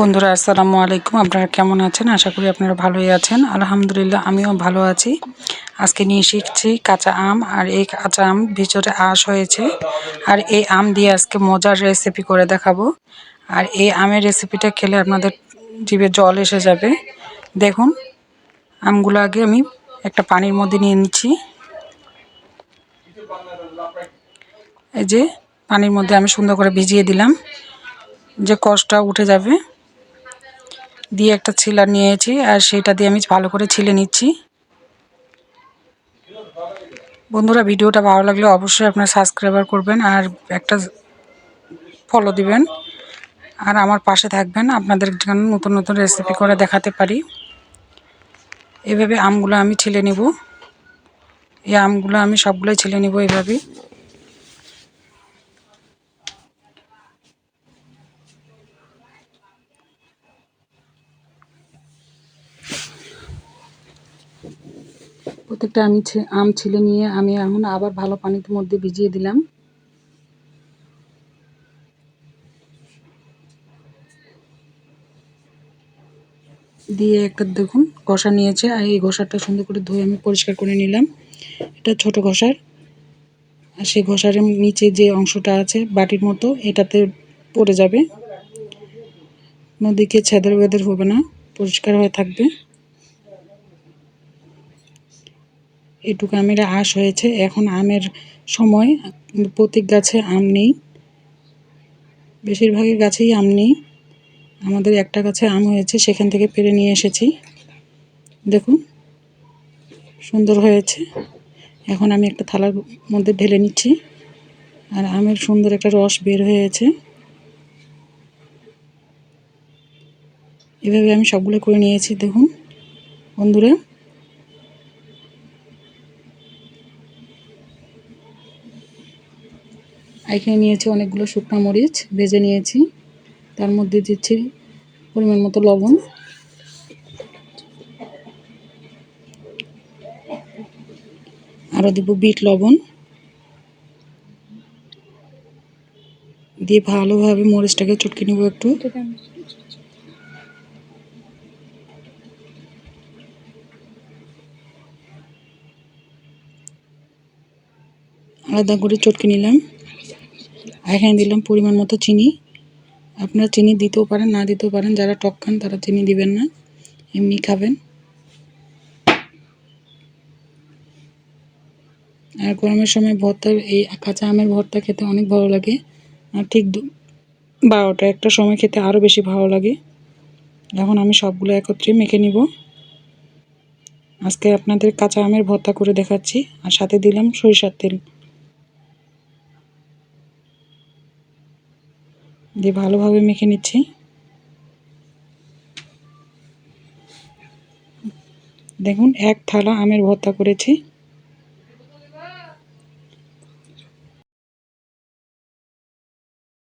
বন্ধুরা, আসসালামু আলাইকুম। আপনারা কেমন আছেন? আশা করি আপনারা ভালোই আছেন। আলহামদুলিল্লাহ, আমিও ভালো আছি। আজকে নিয়ে শিখছি কাঁচা আম, আর এই কাঁচা আম ভিতরে আঁশ হয়েছে। আর এই আম দিয়ে আজকে মজার রেসিপি করে দেখাবো। আর এই আমের রেসিপিটা খেলে আপনাদের জিভে জল এসে যাবে। দেখুন, আমগুলো আগে আমি একটা পানির মধ্যে নিয়ে নিচ্ছি। এই যে পানির মধ্যে আমি সুন্দর করে ভিজিয়ে দিলাম। যে কষটা উঠে যাবে। দিয়ে একটা ছিলার নিয়েছি, আর সেটা দিয়ে আমি ভালো করে ছিলে নিচ্ছি। বন্ধুরা, ভিডিওটা ভালো লাগলে অবশ্যই আপনার সাবস্ক্রাইবার করবেন আর একটা ফলো দিবেন। আর আমার পাশে থাকবেন, আপনাদের জন্য নতুন নতুন রেসিপি করে দেখাতে পারি। এভাবে আমগুলো আমি ছিলে নিব। এই আমগুলো আমি সবগুলোই ছিলে নিব এভাবেই। প্রত্যেকটা আমি আম ছিলে নিয়ে আমি এখন আবার ভালো পানির মধ্যে ভিজিয়ে দিলাম। দিয়ে একটা দেখুন, ঘষা নিয়েছে আর এই ঘষাটা সুন্দর করে ধুয়ে আমি পরিষ্কার করে নিলাম। এটা ছোট ঘষার। আর সেই ঘষারের নিচে যে অংশটা আছে বাটির মতো, এটাতে পড়ে যাবে। নদীকে ছেদের বেদের হবে না, পরিষ্কার হয়ে থাকবে। এটুকু আমের আশ হয়েছে। এখন আমের সময়। প্রত্যেক গাছে আম নেই। বেশিরভাগের গাছেই আম নেই। আমাদের একটা গাছে আম হয়েছে, সেখান থেকে পেরে নিয়ে এসেছি। দেখুন, সুন্দর হয়েছে। এখন আমি একটা থালার মধ্যে ঢেলে নিচ্ছি। আর আমের সুন্দর একটা রস বের হয়েছে। এভাবে আমি সবগুলো করে নিয়েছি, দেখুন। বন্ধুরা এখানে নিয়েছি অনেকগুলো শুকনো মরিচ, ভেজে নিয়েছি। তার মধ্যে দিচ্ছি পরিমাণ মতো লবণ। আরও দিব বিট লবণ। দিয়ে ভালোভাবে মরিচটাকে চটকে নিব একটু। আলাদা করে চটকে নিলাম। এখানে দিলাম পরিমাণ মতো চিনি। আপনারা চিনি দিতেও পারেন, না দিতেও পারেন, যারা টক খান তারা চিনি দিবেন না। এমনি খাবেন। আর গরমের সময় ভর্তা এই কাঁচা আমের ভর্তা খেতে অনেক ভালো লাগে। আর ঠিক বারোটা একটা সময় খেতে আরও বেশি ভালো লাগে। এখন আমি সবগুলো একত্রে মেখে নিব। আজকে আপনাদের কাঁচা আমের ভর্তা করে দেখাচ্ছি। আর সাথে দিলাম সরিষার তেল। দিয়ে ভালোভাবে মেখে নিচ্ছি। দেখুন এক থালা আমের ভর্তা করেছি।